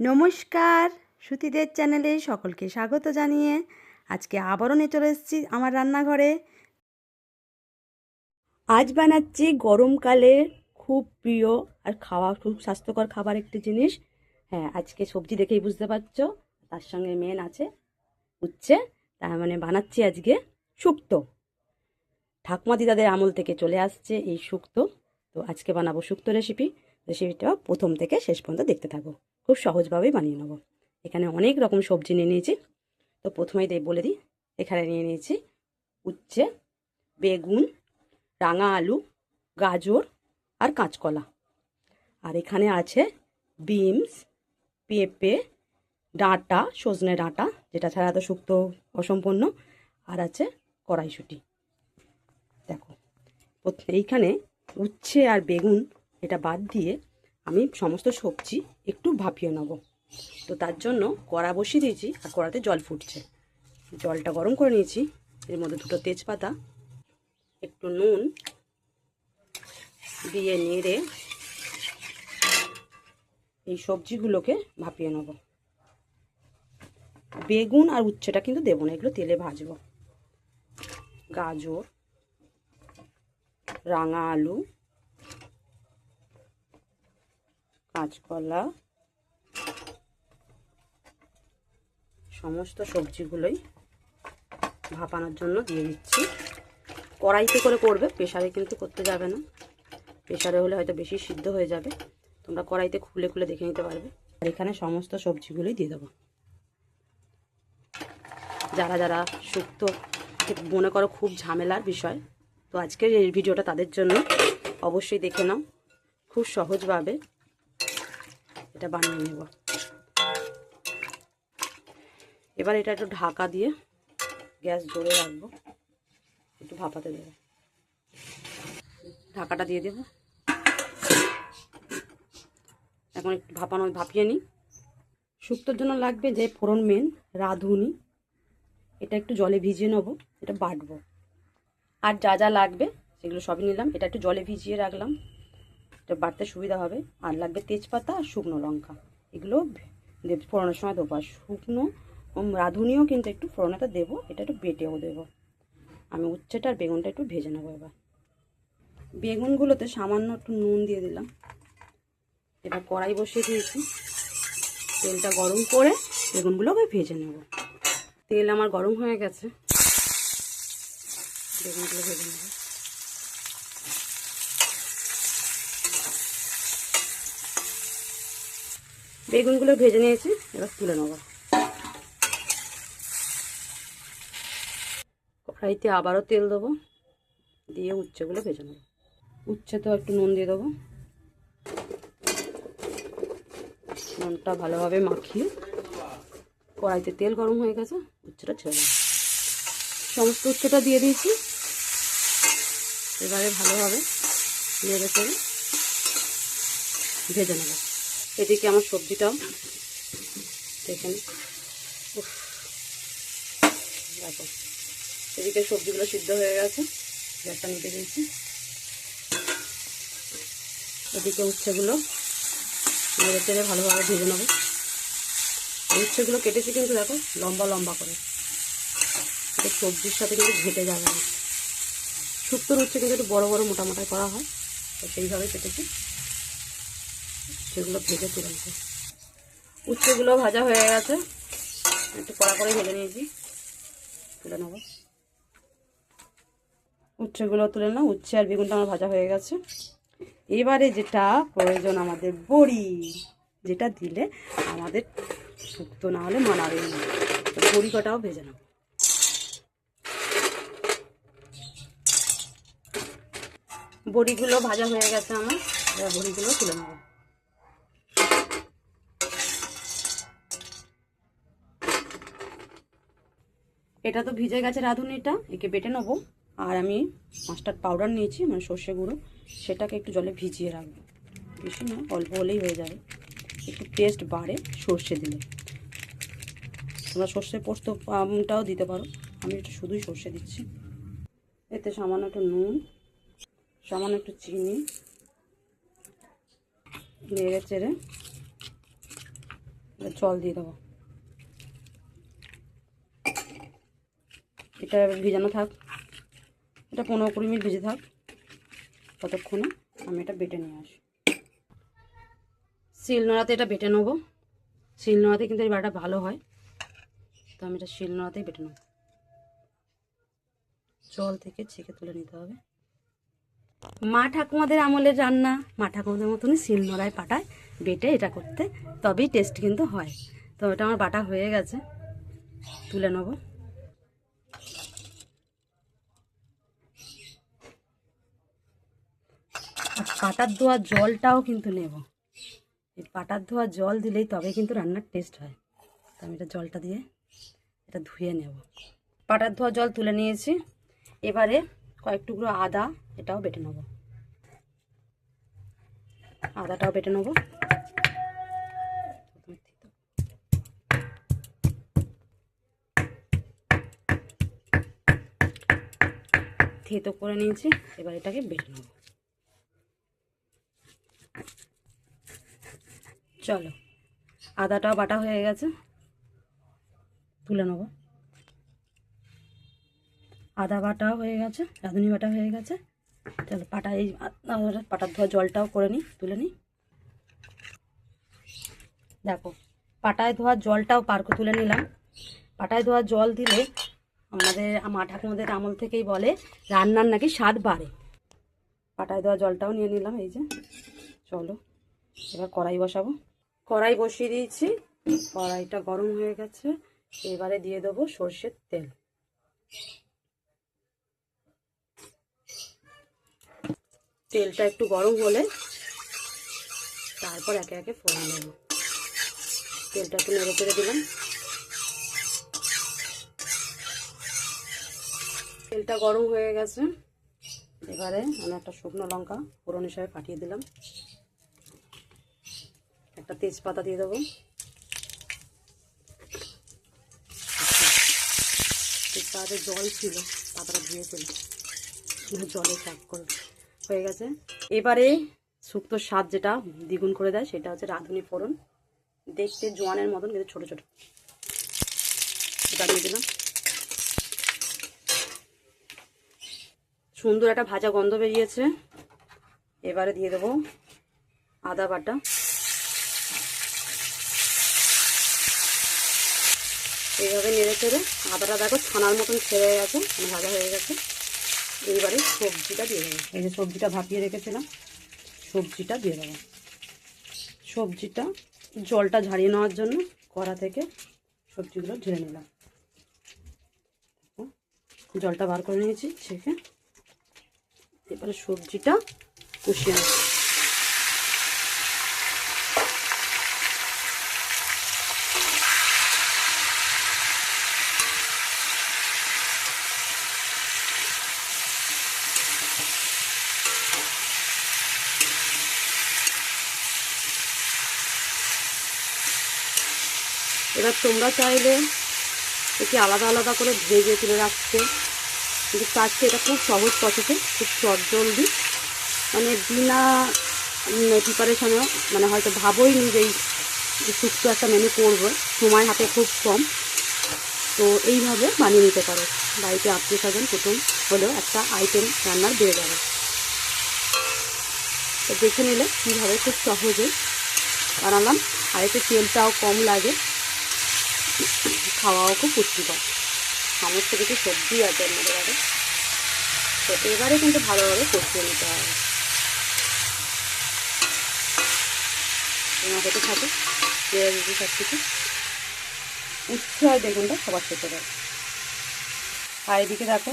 নমস্কার। সুতিদের চ্যানেলে সকলকে স্বাগত জানিয়ে আজকে আবারও নিয়ে চলে এসেছি আমার রান্নাঘরে। আজ বানাচ্ছি গরমকালে খুব প্রিয় আর খাওয়া খুব স্বাস্থ্যকর খাবার একটি জিনিস। হ্যাঁ আজকে সবজি দেখেই বুঝতে পারছ, তার সঙ্গে মেন আছে উচ্ছে, তার মানে বানাচ্ছি আজকে শুক্তো। ঠাকুমা দিদাদের আমল থেকে চলে আসছে এই শুক্তো। তো আজকে বানাবো শুক্তো রেসিপি রেসিপিটা প্রথম থেকে শেষ পর্যন্ত দেখতে থাকো। খুব সহজভাবেই বানিয়ে নেব। এখানে অনেক রকম সবজি নিয়ে নিয়েছি। তো প্রথমেই দে বলে দিই, এখানে নিয়ে নিয়েছি উচ্ছে, বেগুন, রাঙা আলু, গাজর আর কাঁচকলা। আর এখানে আছে বিনস, পেঁপে, ডাঁটা, সজনে ডাঁটা, যেটা ছাড়া তো শুক্তো অসম্পূর্ণ। আর আছে কড়াইশুঁটি। দেখো এইখানে উচ্ছে আর বেগুন এটা বাদ দিয়ে আমি সমস্ত সবজি একটু ভাপিয়ে নেব। তো তার জন্য কড়া বসিয়ে দিয়েছি আর কড়াতে জল ফুটছে। জলটা গরম করে নিয়েছি। এর মধ্যে দুটো তেজপাতা, একটু নুন দিয়ে নেড়ে এই সবজিগুলোকে ভাপিয়ে নেব। বেগুন আর উচ্ছেটা কিন্তু দেবো না, এগুলো তেলে ভাজবো। গাজর, রাঙা আলু কাঁচকলা, সমস্ত সবজিগুলোই ভাপানোর জন্য দিয়ে দিচ্ছি। কড়াইতে করে করবে প্রেশারে কিন্তু করতে যাবে না। প্রেশারে হলে হয়তো বেশি সিদ্ধ হয়ে যাবে। তোমরা কড়াইতে খুলে খুলে দেখে নিতে পারবে। আর এখানে সমস্ত সবজিগুলোই দিয়ে দেবো। যারা যারা শুক্তো মনে করো খুব ঝামেলার বিষয়, তো আজকের এই ভিডিওটা তাদের জন্য অবশ্যই দেখে নাও। খুব সহজভাবে এটা বানিয়ে নেব। এবার এটা একটু ঢাকা দিয়ে গ্যাস জোরে রাখব। একটু ভাপাতে দেবো। ঢাকাটা দিয়ে দেবো। এখন একটু ভাপানো, ভাপিয়ে নিই। শুক্তোর জন্য লাগবে যে ফোড়ন মেন, রাঁধুনি। এটা একটু জলে ভিজিয়ে নেব, এটা বাটবো। আর যা যা লাগবে, সেগুলো সবই নিলাম। এটা একটু জলে ভিজিয়ে রাখলাম। এটা বাড়তে সুবিধা হবে। আর লাগবে তেজপাতা আর শুকনো লঙ্কা। এগুলো ফোড়নের সময় দেবো। আর শুকনো রাঁধুনিও কিন্তু একটু ফোড়নেতে দেবো। এটা একটু বেটেও দেবো। আমি উচ্ছেটা আর বেগুনটা একটু ভেজে নেব এবার। বেগুনগুলোতে সামান্য একটু নুন দিয়ে দিলাম। এবার কড়াই বসিয়ে দিয়েছি। তেলটা গরম করে বেগুনগুলোকে ভেজে নেব। তেল আমার গরম হয়ে গেছে। বেগুনগুলো ভেজে নেব। বেগুনগুলো ভেজে নিয়েছি, এবার তুলে নেব। কড়াইতে আবারও তেল দেবো, দিয়ে উচ্ছেগুলো ভেজে নেব। তো একটু নুন দিয়ে দেবো। নুনটা ভালোভাবে মাখিয়ে কড়াইতে তেল গরম হয়ে গেছে, উচ্ছেটা ছেড়ে দেবো। সমস্ত উচ্ছেটা দিয়ে দিয়েছি। এবারে ভালোভাবে নেড়ে করে ভেজে নেব। এদিকে আমার সবজিটাও দেখে নিই। উফ, দেখো। এদিকে সবজিগুলো সিদ্ধ হয়ে গেছে। গ্যাসটা নিতে দিয়েছি এদিকে উচ্ছেগুলো নেড়ে চেড়ে ভালোভাবে ভেজে নেব। উচ্ছেগুলো কেটেছি কিন্তু দেখো লম্বা লম্বা করে। এটা সবজির সাথে কিন্তু ঘেটে যাবে না। শুক্তোর উচ্ছে কিন্তু একটু বড়ো বড়ো মোটা মোটা করা হয়। তো সেইভাবে কেটেছি। সেগুলো ভেজে তুলে নেব উচ্ছেগুলো ভাজা হয়ে গেছে। একটু কড়া করে ভেজে নিয়েছি। তুলে নেব। উচ্ছেগুলো তুলে নাও উচ্ছে আর বেগুনটা আমার ভাজা হয়ে গেছে। এবারে যেটা প্রয়োজন আমাদের বড়ি, যেটা দিলে আমাদের শুক্তো না হলে মানাবে না বড়ি কটাও ভেজে নেব। বড়িগুলো ভাজা হয়ে গেছে আমার। বড়িগুলো তুলে নেব। এটা তো ভিজে গেছে রাঁধুনিটা, একে বেটে নেব। আর আমি মাস্টার্ড পাউডার নিয়েছি মানে সর্ষে গুঁড়ো, সেটাকে একটু জলে ভিজিয়ে রাখব। বেশি না, অল্প হলেই হয়ে যাবে। একটু টেস্ট বাড়ে সর্ষে দিলে। তোমরা সর্ষে পোস্ত, আমটাও দিতে পারো। আমি একটু শুধুই সর্ষে দিচ্ছি। এতে সামান্য একটু নুন, সামান্য একটু চিনি, নেড়ে চেড়ে জল দিয়ে দেবো। এটা ভিজানো থাক। এটা পনেরো কুড়ি মিনিট ভিজে থাক। ততক্ষণে আমি এটা বেটে নিয়ে আসি। শিলনোড়াতে এটা বেটে নেব। শিলনোড়াতে কিন্তু এই বাটাটা ভালো হয়। তো আমি এটা শিলনোড়াতেই বেটে নেব। জল থেকে ছেঁকে তুলে নিতে হবে। মা ঠাকুমাদের আমলের রান্না। মা ঠাকুমাদের মতনই শিলনোড়ায় পাটায় বেটে এটা করতে। তবেই টেস্ট কিন্তু হয়। তো এটা আমার বাটা হয়ে গেছে। তুলে নেব। পাটার ধোয়া জলটাও কিন্তু নেব। এই পাটার ধোয়া জল দিলেই তবে কিন্তু রান্নার টেস্ট হয়। তো আমি এটা জলটা দিয়ে এটা ধুয়ে নেব। পাটার ধোয়া জল তুলে নিয়েছি। এবারে কয়েক টুকরো আদা এটাও বেটে নেব। আদাটাও বেটে নেব। থেতো করে নিয়েছি। এবার এটাকে বেটে নেব। চলো। আদাটাও বাটা হয়ে গেছে। তুলে নেব। আদা বাটাও হয়ে গেছে, রাঁধুনি বাটা হয়ে গেছে। চলো পাটা এই পাটার ধোয়া জলটাও করে নিই, তুলে নিই। দেখো, পাটায় ধোয়া জলটাও পার তুলে নিলাম। পাটায় ধোয়া জল দিলে আমাদের মা ঠাকুমাদের আমল থেকেই বলে, রান্নার নাকি স্বাদ বাড়ে। পাটায় দেওয়া জলটাও নিয়ে নিলাম, এই যে। চলো, এবার কড়াই বসাবো। কড়াই বসিয়ে দিয়েছি। কড়াইটা গরম হয়ে গেছে। এবারে দিয়ে দেবো সর্ষের তেল। তেলটা একটু গরম হলে তারপর একে একে ফোড়ন দেবো। তেলটা একটু নেড়ে চেড়ে দিলাম। তেলটা গরম হয়ে গেছে। এবারে আমি একটা শুকনো লঙ্কা ফোড়ন হিসাবে পাঠিয়ে দিলাম। একটা তেজপাতা দিয়ে দেবো। তেজপাতাতে জল ছিল পাতাটা ধুয়েছিল জলে চাপ করে হয়ে গেছে। এবারে শুক্তো স্বাদ যেটা দ্বিগুণ করে দেয়, সেটা হচ্ছে রাঁধুনি ফোড়ন। দেখতে জোয়ানের মতন, কিন্তু ছোটো ছোটো। এটা দিয়ে দিলাম। সুন্দর একটা ভাজা গন্ধ বেরিয়েছে। এবারে দিয়ে দেবো আদা বাটা। এইভাবে নেড়ে চেড়ে আদাটা দেখো ছানার মতন ছেড়ে গেছে মানে ভাজা হয়ে গেছে। এইবারে সবজিটা দিয়ে দেবো। এই যে সবজিটা ভাপিয়ে রেখেছিলাম, সবজিটা দিয়ে দেবো। সবজিটা জলটা ঝাড়িয়ে নেওয়ার জন্য কড়া থেকে সবজিগুলো ঝেড়ে নিলাম। জলটা বার করে নিয়েছি ছেঁকে। এবারে সবজিটা কষিয়ে এবার তোমরা চাইলে একে আলাদা আলাদা করে ভেজে তুলে রাখতে। কিন্তু চেয়ে এটা খুব সহজ পথে খুব চট জলদি মানে বিনা প্রিপারেশনেও মানে হয়তো ভাবোই নি যে এই শুক্তো একটা মেনু করব। সময় হাতে খুব কম। তো এইভাবে বানিয়ে নিতে পারো। বাড়িতে আত্মীয় স্বজন প্রথম হলেও একটা আইটেম রান্নার বেড়ে যাবে। তো দেখে নিলে কীভাবে খুব সহজে বানালাম। আর এতে তেলটাও কম লাগে। খাওয়াও খুব পুষ্টিকর। সমস্ত কিছু সবজি আছে এর মধ্যে তো এবারে কিন্তু ভালোভাবে কষিয়ে নিতে হবে। হতে থাকে, পেঁয়াজ দিয়ে সব কিছু উচ্ছে হয় বেগুনটা সবার খেতে দেয় আর এদিকে দেখো,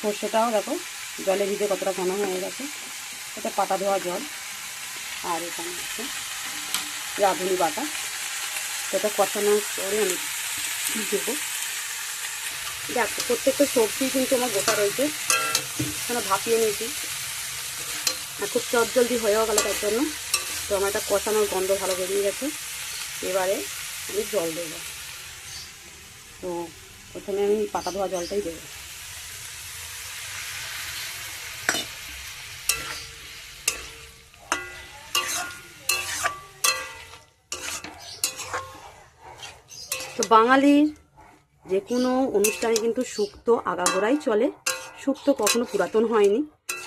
সর্ষেটাও দেখো, জলে ভিজে কতটা ঘন হয়ে গেছে। এটা পাতা ধোয়া জল। আর এখানে হচ্ছে রাঁধুনি বাটা। সেটা কষানো করে আমি দেবো? দেখো, প্রত্যেকটা সবজি কিন্তু আমার গোটা রয়েছে। এখানে ভাপিয়ে নিয়েছি। আর খুব চটজলদি হয়েও গেল তার জন্য। তো আমার একটা কষানোর গন্ধ ভালো বেরিয়ে গেছে। এবারে আমি জল দেবো। তো প্রথমে আমি পাতা ধোয়া জলটাই দেবো। বাঙালির যে কোনো অনুষ্ঠানে কিন্তু শুক্তো আগাগোড়াই চলে। শুক্তো কখনো পুরাতন হয়নি।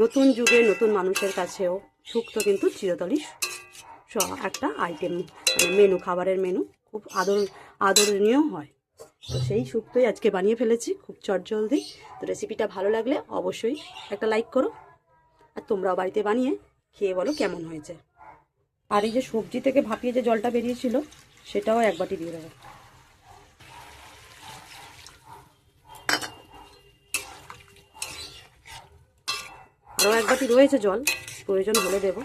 নতুন যুগে নতুন মানুষের কাছেও শুক্তো কিন্তু চিরতরই স- একটা আইটেম মানে মেনু খাবারের মেনু খুব আদর, আদরণীয় হয়। তো সেই শুক্তোই আজকে বানিয়ে ফেলেছি। খুব চটজলদি। তো রেসিপিটা ভালো লাগলে অবশ্যই একটা লাইক করো। আর তোমরাও বাড়িতে বানিয়ে খেয়ে বলো কেমন হয়েছে। আর এই যে সবজি থেকে ভাপিয়ে যে জলটা বেরিয়েছিল, সেটাও এক বাটি দিয়ে দেবো। আরও এক বাটি রয়েছে জল, প্রয়োজন হলে দেব।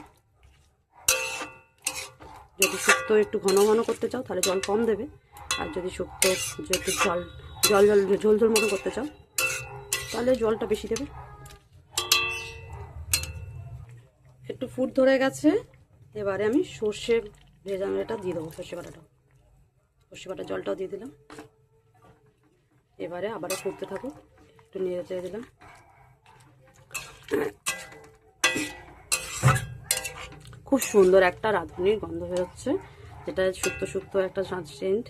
যদি শুক্তো একটু ঘন ঘন করতে চাও, তাহলে জল কম দেবে। আর যদি শুক্তো যে একটু জল জল জল, ঝোল ঝোল মতো করতে চাও, তাহলে জলটা বেশি দেবে। একটু ফুট ধরে গেছে, এবারে আমি সর্ষে ভেজানো এটা দিয়ে দেবো, সর্ষে বাটাটা। সর্ষে বাটা জলটাও দিয়ে দিলাম। এবারে আবারও ফুটতে থাকুক, একটু নেড়ে চেড়ে দিলাম। খুব সুন্দর একটা রাঁধুনির গন্ধ বেরোচ্ছে, যেটা শুক্তো শুক্তো একটা সেন্ট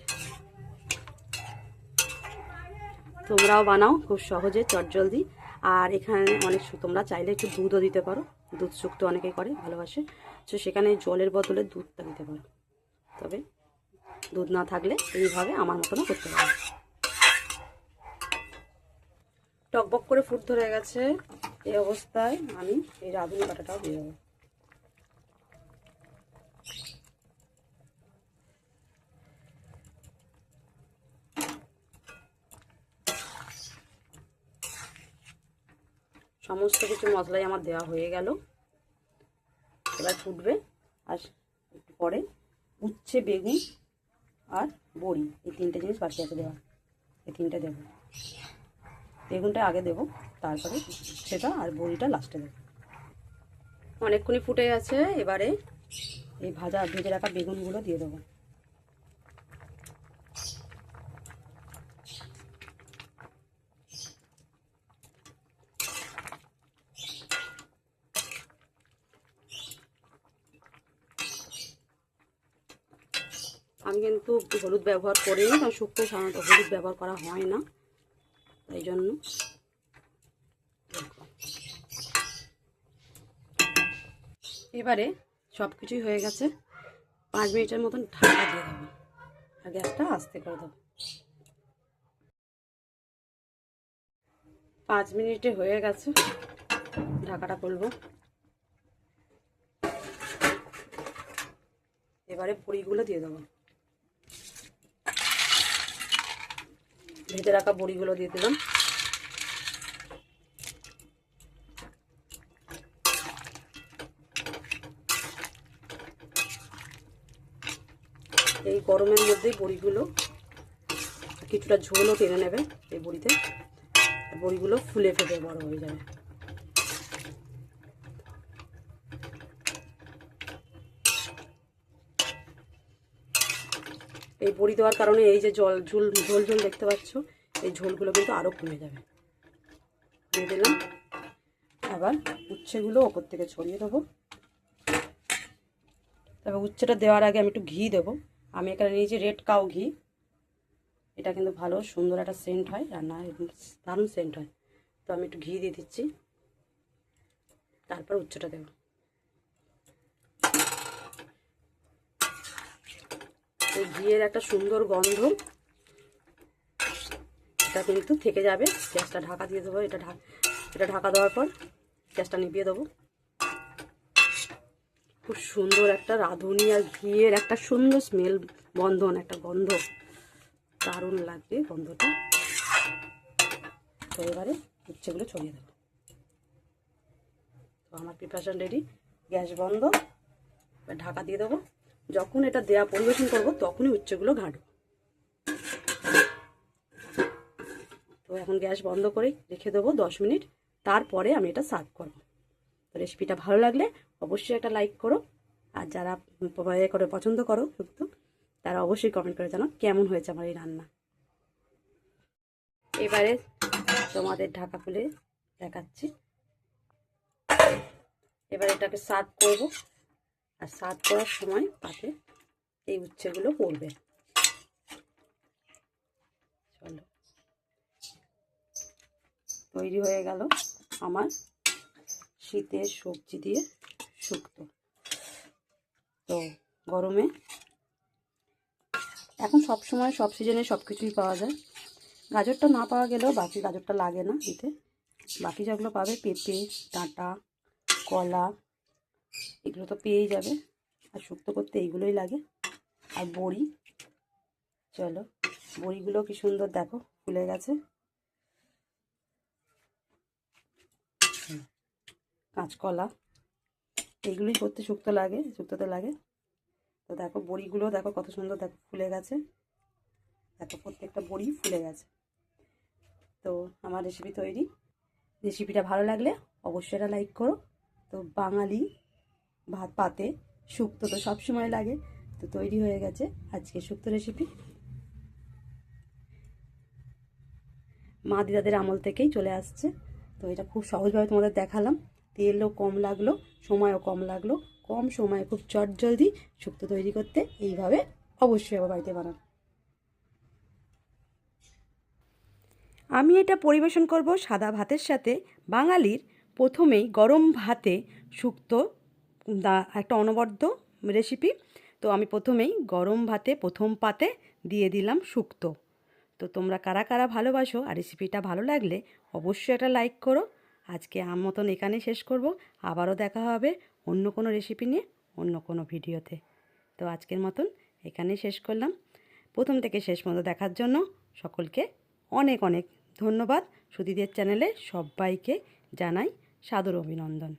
তোমরাও বানাও, খুব সহজে, চটজলদি। আর এখানে অনেক তোমরা চাইলে একটু দুধও দিতে পারো। দুধ শুক্তো অনেকেই করে, ভালোবাসে। তো সেখানে জলের বদলে দুধটা দিতে পারো। তবে দুধ না থাকলে এইভাবে আমার মতনও করতে পারো। টকবক করে ফুট ধরে গেছে। এই অবস্থায় আমি এই রাঁধুনি বাটাটাও দিয়ে দেবো। সমস্ত কিছু মশলাই আমার দেওয়া হয়ে গেল। এবার ফুটবে আর একটু পরে উচ্ছে, বেগুন আর বড়ি, এই তিনটে জিনিস বাকি আছে দেওয়া। এই তিনটে দেবো। বেগুনটা আগে দেবো, তারপরে সেটা আর বড়িটা লাস্টে দেবো। অনেকক্ষণই ফুটে গেছে, এবারে এই ভাজা, ভেজে রাখা বেগুনগুলো দিয়ে দেবো। কিন্তু হলুদ ব্যবহার করিনি কারণ শুক্তো সাধারণত হলুদ ব্যবহার করা হয় না, তাই জন্য। এবারে সব কিছুই হয়ে গেছে। পাঁচ মিনিটের মতন ঢাকা দিয়ে দেবো। আর গ্যাসটা আস্তে করে দেবো পাঁচ মিনিটে হয়ে গেছে। ঢাকাটা খুলবো। এবারে বড়িগুলো দিয়ে দেবো। ভেজে রাখা বড়িগুলো দিয়ে দিলাম। এই গরমের মধ্যেই বড়িগুলো কিছুটা ঝোলও টেনে নেবে এই বড়িতে। বড়িগুলো ফুলে ফেটে বড় হয়ে যাবে। এই বড়ি দেওয়ার কারণে এই যে জল, ঝোল ঝোল ঝোল দেখতে পাচ্ছ, এই ঝোলগুলো কিন্তু আরও কমে যাবে। দিয়ে দিলাম। আবার উচ্ছেগুলো ওপর থেকে ছড়িয়ে দেবো। তবে উচ্ছেটা দেওয়ার আগে আমি একটু ঘি দেবো। আমি এখানে নিয়েছি রেড কাউ ঘি। এটা কিন্তু ভালো, সুন্দর একটা সেন্ট হয়। রান্না দারুণ সেন্ট হয়। তো আমি একটু ঘি দিয়ে দিচ্ছি। তারপর উচ্ছেটা দেবো। এই ঘিয়ের একটা সুন্দর গন্ধ। এটা কিন্তু থেকে যাবে। গ্যাসটা ঢাকা দিয়ে দেবো। এটা ঢাকা এটা ঢাকা দেওয়ার পর গ্যাসটা নিভিয়ে দেবো। খুব সুন্দর একটা রাঁধুনি আর ঘিয়ের একটা সুন্দর স্মেল, বন্ধন, একটা গন্ধ। দারুণ লাগবে গন্ধটা। তো এবারে উচ্ছেগুলো ছড়িয়ে দেবো। তো আমার প্রিপারেশন রেডি। গ্যাস বন্ধ। ঢাকা দিয়ে দেবো। যখন এটা দেয়া পরিবেশন করব, তখনই উচ্চগুলো ঘাঁটবো। তো এখন গ্যাস বন্ধ করে রেখে দেবো দশ মিনিট। তারপরে আমি এটা সার্ভ করব। তো রেসিপিটা ভালো লাগলে অবশ্যই একটা লাইক করো। আর যারা করে পছন্দ করো শুক্তো তারা অবশ্যই কমেন্ট করে জানাও কেমন হয়েছে আমার এই রান্না। এবারে তোমাদের ঢাকা খুলে দেখাচ্ছি। এবার এটাকে সার্ভ করব। আর সার করার সময় পাতে এই উচ্ছেগুলো পড়বে। চলো। তৈরি হয়ে গেল আমার শীতের সবজি দিয়ে শুক্ত। তো গরমে এখন সব সময় সব সিজনে সব কিছুই পাওয়া যায়। গাজরটা না পাওয়া গেলেও বাকি গাজরটা লাগে না এতে বাকি যেগুলো পাবে পেঁপে, ডাঁটা, কলা এগুলো তো পেয়েই যাবে। আর শুক্তো করতে এইগুলোই লাগে। আর বড়ি, চলো। বড়িগুলো কি সুন্দর দেখো, ফুলে গেছে। কাঁচকলা, এইগুলোই করতে শুক্তো লাগে, শুক্তোতে লাগে। তো দেখো বড়িগুলো, দেখো কত সুন্দর দেখো, ফুলে গেছে। দেখো প্রত্যেকটা বড়ি ফুলে গেছে। তো আমার রেসিপি তৈরি। রেসিপিটা ভালো লাগলে অবশ্যই এটা লাইক করো। তো বাঙালি ভাত, পাতে শুক্তো তো সবসময় লাগে, তো তৈরি হয়ে গেছে আজকে শুক্তো রেসিপি মা দিদাদের আমল থেকেই চলে আসছে, তো এটা খুব সহজভাবে তোমাদের দেখালাম। তেলও কম লাগল, সময়ও কম লাগল, কম সময়ে খুব চট জলদি শুক্তো তৈরি করতে এইভাবে অবশ্যই আবার বাড়িতে বানান। আমি এটা পরিবেশন করব সাদা ভাতের সাথে। বাঙালির প্রথমেই গরম ভাতে শুক্তো একটা অনবদ্য রেসিপি তো আমি প্রথমেই গরম ভাতে, প্রথম পাতে দিয়ে দিলাম শুক্তো। তো তোমরা কারা কারা ভালোবাসো আর রেসিপিটা ভালো লাগলে অবশ্যই একটা লাইক করো। আজকে আম মতন এখানেই শেষ করব। আবারও দেখা হবে অন্য কোনো রেসিপি নিয়ে অন্য কোনো ভিডিওতে। তো আজকের মতন এখানেই শেষ করলাম। প্রথম থেকে শেষ পর্যন্ত দেখার জন্য সকলকে অনেক অনেক ধন্যবাদ। সুদীদের চ্যানেলে সবাইকে জানাই সাদর অভিনন্দন।